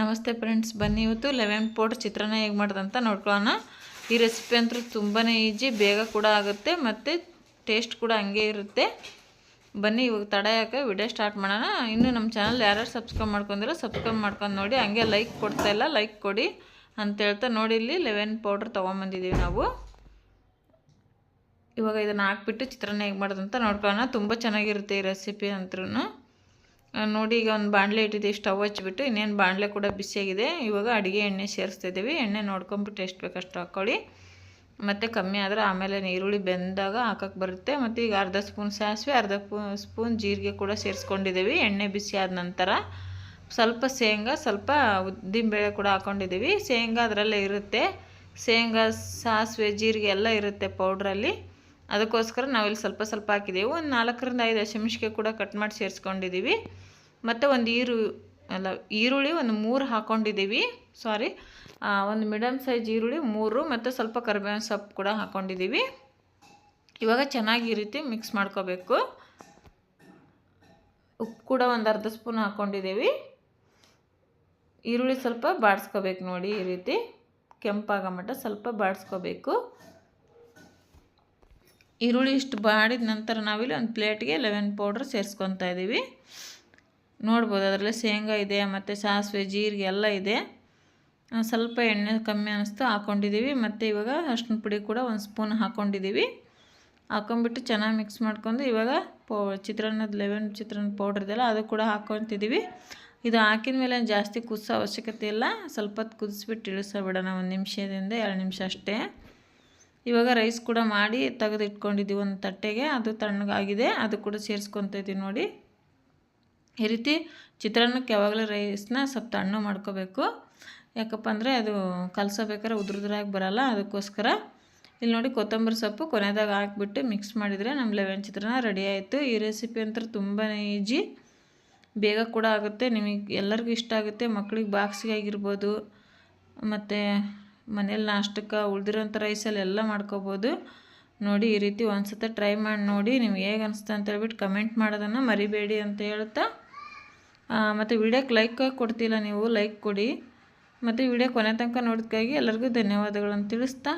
ನಮಸ್ತೆ ಫ್ರೆಂಡ್ಸ್, ಬನ್ನಿ ಇವತ್ತು ಲೆಮನ್ ಪೌಡ್ರ್ ಚಿತ್ರಾನ್ನ ಹೇಗೆ ಮಾಡೋದಂತ ನೋಡ್ಕೊಳ್ಳೋಣ. ಈ ರೆಸಿಪಿ ಅಂತೂ ತುಂಬಾ ಈಜಿ ಬೇಗ ಕೂಡ ಆಗುತ್ತೆ ಮತ್ತು ಟೇಸ್ಟ್ ಕೂಡ ಹಂಗೆ ಇರುತ್ತೆ. ಬನ್ನಿ, ಇವಾಗ ತಡ ಯಾಕೆ ವಿಡಿಯೋ ಸ್ಟಾರ್ಟ್ ಮಾಡೋಣ. ಇನ್ನೂ ನಮ್ಮ ಚಾನಲ್ ಯಾರ್ಯಾರು ಸಬ್ಸ್ಕ್ರೈಬ್ ಮಾಡ್ಕೊಂಡಿರೋ ಸಬ್ಸ್ಕ್ರೈಬ್ ಮಾಡ್ಕೊಂಡು ನೋಡಿ. ಹಂಗೆ ಲೈಕ್ ಕೊಡ್ತಾ ಇಲ್ಲ ಲೈಕ್ ಕೊಡಿ ಅಂತ ಹೇಳ್ತಾ ನೋಡಿ. ಇಲ್ಲಿ ಲೆವೆನ್ ಪೌಡ್ರ್ ತೊಗೊಂಬಂದಿದ್ದೀವಿ ನಾವು. ಇವಾಗ ಇದನ್ನು ಹಾಕ್ಬಿಟ್ಟು ಚಿತ್ರಾನ್ನ ಹೇಗೆ ಮಾಡೋದಂತ ನೋಡ್ಕೊಳ್ಳೋಣ. ತುಂಬ ಚೆನ್ನಾಗಿರುತ್ತೆ ಈ ರೆಸಿಪಿ ಅಂತ್ರೂ ನೋಡಿ, ಈಗ ಒಂದು ಬಾಣಲೆ ಇಟ್ಟಿದ್ದೀವಿ ಸ್ಟವ್ ಹಚ್ಚಿಬಿಟ್ಟು, ಇನ್ನೇನು ಬಾಣಲೆ ಕೂಡ ಬಿಸಿಯಾಗಿದೆ. ಇವಾಗ ಅಡುಗೆ ಎಣ್ಣೆ ಸೇರಿಸ್ತಿದ್ದೀವಿ ಎಣ್ಣೆ ನೋಡ್ಕೊಂಬಿಟ್ಟು ಎಷ್ಟು ಬೇಕಷ್ಟು ಹಾಕ್ಕೊಳ್ಳಿ ಮತ್ತು ಕಮ್ಮಿ ಆದರೆ ಆಮೇಲೆ ಈರುಳ್ಳಿ ಬೆಂದಾಗ ಹಾಕಕ್ಕೆ ಬರುತ್ತೆ. ಮತ್ತು ಈಗ ಅರ್ಧ ಸ್ಪೂನ್ ಸಾಸಿವೆ, ಅರ್ಧ ಸ್ಪೂನ್ ಜೀರಿಗೆ ಕೂಡ ಸೇರಿಸ್ಕೊಂಡಿದ್ದೀವಿ. ಎಣ್ಣೆ ಬಿಸಿ ಆದ ನಂತರ ಸ್ವಲ್ಪ ಶೇಂಗಾ, ಸ್ವಲ್ಪ ಉದ್ದಿನಬೇಳೆ ಕೂಡ ಹಾಕ್ಕೊಂಡಿದ್ದೀವಿ ಶೇಂಗಾ ಅದರಲ್ಲೇ ಇರುತ್ತೆ. ಶೇಂಗಾ, ಸಾಸಿವೆ, ಜೀರಿಗೆ ಎಲ್ಲ ಇರುತ್ತೆ ಪೌಡ್ರಲ್ಲಿ. ಅದಕ್ಕೋಸ್ಕರ ನಾವಿಲ್ಲಿ ಸ್ವಲ್ಪ ಸ್ವಲ್ಪ ಹಾಕಿದ್ದೀವಿ ಒಂದು ನಾಲ್ಕರಿಂದ ಐದು ಹಸಿಮೆಣ್ಸಿಗೆ ಕೂಡ ಕಟ್ ಮಾಡಿ ಸೇರಿಸ್ಕೊಂಡಿದ್ದೀವಿ ಮತ್ತು ಒಂದು ಈರು, ಅಲ್ಲ, ಈರುಳ್ಳಿ ಒಂದು ಮೂರು ಹಾಕ್ಕೊಂಡಿದ್ದೀವಿ ಸಾರಿ ಒಂದು ಮೀಡಿಯಮ್ ಸೈಜ್ ಈರುಳ್ಳಿ ಮೂರು ಮತ್ತು ಸ್ವಲ್ಪ ಕರಿಬೇವಿನ ಸೊಪ್ಪು ಕೂಡ ಹಾಕ್ಕೊಂಡಿದ್ದೀವಿ ಇವಾಗ ಚೆನ್ನಾಗಿ ಈ ರೀತಿ ಮಿಕ್ಸ್ ಮಾಡ್ಕೋಬೇಕು. ಉಪ್ಪು ಕೂಡ ಒಂದು ಅರ್ಧ ಸ್ಪೂನ್ ಹಾಕ್ಕೊಂಡಿದ್ದೀವಿ ಈರುಳ್ಳಿ ಸ್ವಲ್ಪ ಬಾಡಿಸ್ಕೋಬೇಕು ನೋಡಿ ಈ ರೀತಿ. ಕೆಂಪಾಗೋ ಮಟ್ಟ ಸ್ವಲ್ಪ ಬಾಡಿಸ್ಕೋಬೇಕು. ಈರುಳ್ಳಿ ಇಷ್ಟು ಬಾಡಿದ ನಂತರ ನಾವಿಲ್ಲಿ ಒಂದು ಪ್ಲೇಟ್ಗೆ ಲೆವೆನ್ ಪೌಡ್ರ್ ಸೇರಿಸ್ಕೊತಾ ಇದ್ದೀವಿ. ನೋಡ್ಬೋದು ಅದರಲ್ಲಿ ಶೇಂಗಾ ಇದೆ, ಮತ್ತು ಸಾಸಿವೆ, ಜೀರಿಗೆ ಎಲ್ಲ ಇದೆ. ಸ್ವಲ್ಪ ಎಣ್ಣೆ ಕಮ್ಮಿ ಅನ್ನಿಸ್ತು ಹಾಕ್ಕೊಂಡಿದ್ದೀವಿ ಮತ್ತು ಇವಾಗ ಅರ್ಶಿನ ಪುಡಿ ಕೂಡ ಒಂದು ಸ್ಪೂನ್ ಹಾಕ್ಕೊಂಡಿದ್ದೀವಿ ಹಾಕೊಂಡ್ಬಿಟ್ಟು ಚೆನ್ನಾಗಿ ಮಿಕ್ಸ್ ಮಾಡ್ಕೊಂಡು ಇವಾಗ ಪೌ, ಚಿತ್ರಾನ್ನದ ಲೆವೆನ್ ಚಿತ್ರಾನ್ನ ಪೌಡ್ರ್ ಇದೆಯಲ್ಲ, ಅದು ಕೂಡ ಹಾಕ್ಕೊತಿದ್ದೀವಿ ಇದು ಹಾಕಿದ ಮೇಲೆ ಜಾಸ್ತಿ ಕುದಿಸೋ ಅವಶ್ಯಕತೆ ಇಲ್ಲ. ಸ್ವಲ್ಪ ಹೊತ್ತು ಕುದಿಸ್ಬಿಟ್ಟು ಇಳಿಸೋ ಬಿಡೋಣ, ಒಂದು ನಿಮಿಷದಿಂದ ಎರಡು ನಿಮಿಷ ಅಷ್ಟೇ. ಇವಾಗ ರೈಸ್ ಕೂಡ ಮಾಡಿ ತೆಗೆದು ಇಟ್ಕೊಂಡಿದ್ದೀವಿ ಒಂದು ತಟ್ಟೆಗೆ. ಅದು ತಣ್ಣಗಾಗಿದೆ. ಅದು ಕೂಡ ಸೇರಿಸ್ಕೊತ ನೋಡಿ. ಈ ರೀತಿ ಚಿತ್ರಾನ್ನಕ್ಕೆ ಯಾವಾಗಲೂ ರೈಸ್ನ ಸ್ವಲ್ಪ ತಣ್ಣು ಮಾಡ್ಕೋಬೇಕು. ಯಾಕಪ್ಪ ಅಂದರೆ ಅದು ಕಲಸಬೇಕಾದ್ರೆ ಉದುರುದ್ರಾಗಿ ಬರೋಲ್ಲ. ಅದಕ್ಕೋಸ್ಕರ ಇಲ್ಲಿ ನೋಡಿ ಕೊತ್ತಂಬರಿ ಸೊಪ್ಪು ಕೊನೆದಾಗ ಹಾಕ್ಬಿಟ್ಟು ಮಿಕ್ಸ್ ಮಾಡಿದರೆ ನಮ್ಮ ಲೆವೆನ್ ಚಿತ್ರಾನ್ನ ರೆಡಿ ಆಯಿತು. ಈ ರೆಸಿಪಿ ಅಂತ ತುಂಬಾ ಈಜಿ ಬೇಗ ಕೂಡ ಆಗುತ್ತೆ. ನಿಮಗೆ ಎಲ್ಲರಿಗೂ ಇಷ್ಟ ಆಗುತ್ತೆ. ಮಕ್ಳಿಗೆ ಬಾಕ್ಸಿಗೆ ಆಗಿರ್ಬೋದು. ಮತ್ತು ಮನೇಲಿ ನಾಷ್ಟಕ್ಕೆ ಉಳ್ದಿರೋಂಥ ರೈಸಲ್ಲಿ ಎಲ್ಲ ಮಾಡ್ಕೋಬೋದು. ನೋಡಿ ಈ ರೀತಿ ಒಂದು ಸತ ಟ್ರೈ ಮಾಡಿ ನೋಡಿ ನಿಮ್ಗೆ ಹೇಗೆ ಅನಿಸ್ತಾ ಅಂತ ಹೇಳ್ಬಿಟ್ಟು ಕಮೆಂಟ್ ಮಾಡೋದನ್ನು ಮರಿಬೇಡಿ ಅಂತ ಹೇಳ್ತಾ. ಮತ್ತು ವಿಡಿಯೋಕ್ಕೆ ಲೈಕ್ ಕೊಡ್ತಿಲ್ಲ ನೀವು ಲೈಕ್ ಕೊಡಿ. ಮತ್ತು ವಿಡಿಯೋ ಕೊನೆ ತನಕ ನೋಡೋದಕ್ಕಾಗಿ ಎಲ್ಲರಿಗೂ ಧನ್ಯವಾದಗಳನ್ನು ತಿಳಿಸ್ತಾ.